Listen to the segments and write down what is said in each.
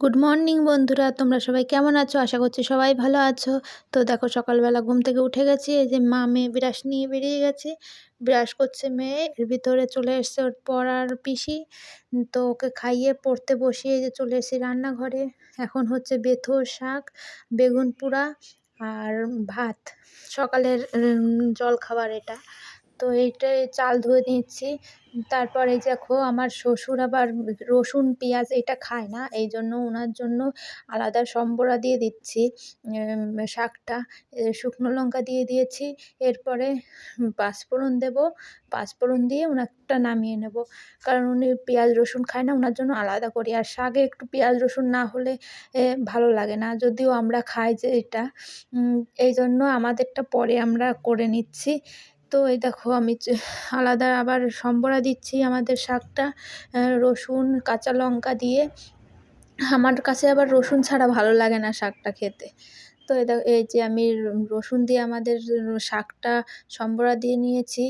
Good morning বন্ধুরা। তোমরা সবাই কেমন আছো? আশা করছি সবাই ভালো আছো। তো দেখো, সকালবেলা ঘুম থেকে উঠে গেছি। এই যে মা মেয়ে ব্রাশ নিয়ে বেরিয়ে গেছে। ব্রাশ করছে মেয়ে। এর ভিতরে চলে এসছে ওর পড়ার পিসি। তো ওকে খাইয়ে পড়তে বসিয়ে যে চলে এসেছি রান্নাঘরে। এখন হচ্ছে বেথো শাক, বেগুন পোড়া আর ভাত। সকালের জল খাবার এটা। তো এইটাই চাল ধুয়ে নিচ্ছি। তারপরে দেখো আমার শ্বশুর আবার রসুন, পেঁয়াজ এটা খায় না এই জন্য ওনার জন্য আলাদা সম্বরা দিয়ে দিচ্ছি শাকটা শুকনো লঙ্কা দিয়ে দিয়েছি, এরপরে পাঁচফোড়ন দেবো, পাঁচফোড়ন দিয়ে ওনারটা নামিয়ে নেব। কারণ উনি পেঁয়াজ, রসুন খায় না ওনার জন্য আলাদা করি। আর শাকে একটু পেঁয়াজ, রসুন না হলে ভালো লাগে না, যদিও আমরা খাই যে এটা। এই জন্য আমাদেরটা পরে আমরা করে নিচ্ছি। তো এই দেখো আমি আলাদা আবার সম্বরা দিচ্ছি আমাদের শাকটা রসুন, কাঁচা লঙ্কা দিয়ে। আমার কাছে আবার রসুন ছাড়া ভালো লাগে না শাকটা খেতে। তো এই যে আমি রসুন দিয়ে আমাদের শাকটা সম্বরা দিয়ে নিয়েছি,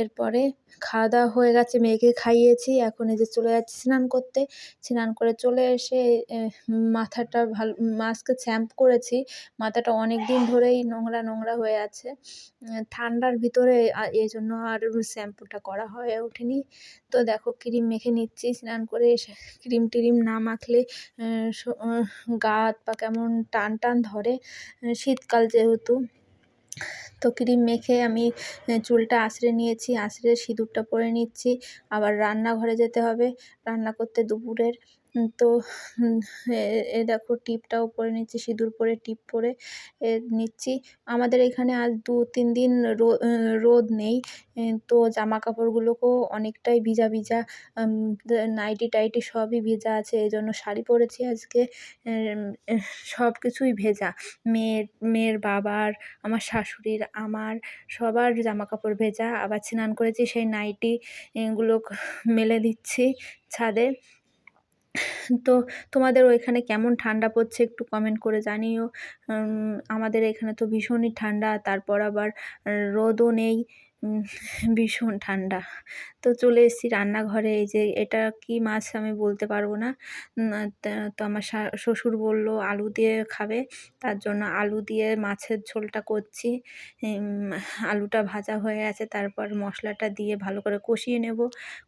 এরপরে খাওয়া দাওয়া হয়ে গেছে, মেয়েকে খাইয়েছি, এখন এই যে চলে যাচ্ছি স্নান করতে, স্নান করে চলে এসে মাথাটা ভালো, মাস্কে শ্যাম্পু করেছি, মাথাটা অনেক দিন ধরেই নোংরা নোংরা হয়ে আছে ঠান্ডার ভিতরে এই জন্য আর শ্যাম্পুটা করা হয়ে ওঠেনি, তো দেখো ক্রিম মেখে নিচ্ছি, স্নান করে এসে ক্রিম টিরিম না মাখলে গা হাত পা কেমন টান টান ধরে শীতকাল যেহেতু। তো ক্রিম মেখে আমি চুলটা আঁচড়ে নিয়েছি, আঁচড়ে সিঁদুরটা পরে নিচ্ছি। আবার রান্নাঘরে যেতে হবে। রান্না করতে দুপুরের তো এ দেখো টিপটাও পরে নিচ্ছি, সিঁদুর পরে টিপ পরে নিচ্ছি। আমাদের এখানে আজ দু, তিন দিন রোদ নেই তো জামা কাপড়গুলোকেও অনেকটাই ভিজা ভিজা নাইটি টাইটি সবই ভেজা আছে এই জন্য শাড়ি পরেছি আজকে সব কিছুই ভেজা। মেয়ের মেয়ের বাবার, আমার শাশুড়ির, আমার সবার জামা কাপড় ভেজা, আবার স্নান করেছি, সেই নাইটি, এগুলো মেলে দিচ্ছি ছাদে। তো তোমাদের ওইখানে কেমন ঠান্ডা পড়ছে একটু কমেন্ট করে জানিও। আমাদের এখানে তো ভীষণই ঠান্ডা, তারপর আবার রোদও নেই। ভীষণ ঠান্ডা। তো চলে এসেছি রান্নাঘরে। এই যে এটা কি মাছ আমি বলতে পারব না। তো আমার শ্বশুর বলল আলু দিয়ে খাবে। তার জন্য আলু দিয়ে মাছের ঝোলটা করছি। আলুটা ভাজা হয়ে আছে তারপর মশলাটা দিয়ে ভালো করে কষিয়ে নেব।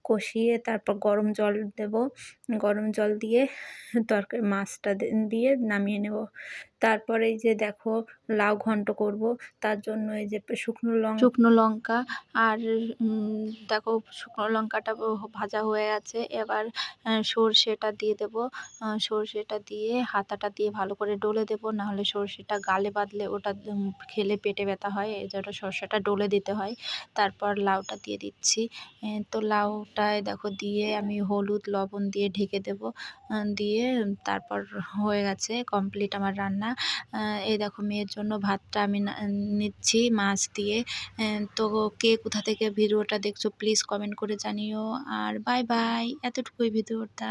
কষিয়ে তারপর গরম জল দেব। গরম জল দিয়ে তরকারি, মাছটা দিয়ে নামিয়ে নেব। তারপরে এই যে দেখো লাউ ঘন্ট করব, তার জন্য এই যে শুকনো লঙ্কা শুকনো লঙ্কা আর দেখো শুকনো লঙ্কাটা ভাজা হয়ে আছে এবার সর্ষেটা দিয়ে দেব। সর্ষেটা দিয়ে হাতাটা দিয়ে ভালো করে ডলে দেব, নাহলে সর্ষেটা গালে বাঁধলে ওটা খেলে পেটে ব্যথা হয়, এই জন্য সর্ষেটা ডলে দিতে হয়। তারপর লাউটা দিয়ে দিচ্ছি। তো লাউটায় দেখো দিয়ে আমি হলুদ, লবণ দিয়ে ঢেকে দেব। দিয়ে তারপর হয়ে গেছে কমপ্লিট আমার রান্না এই দেখো মেয়ের জন্য ভাতটা আমি নিচ্ছি মাছ দিয়ে। তো কে কোথা থেকে ভিডিওটা দেখছ প্লিজ কমেন্ট করে জানিও। আর বাই বাই এতটুকুই ভিডিওটা।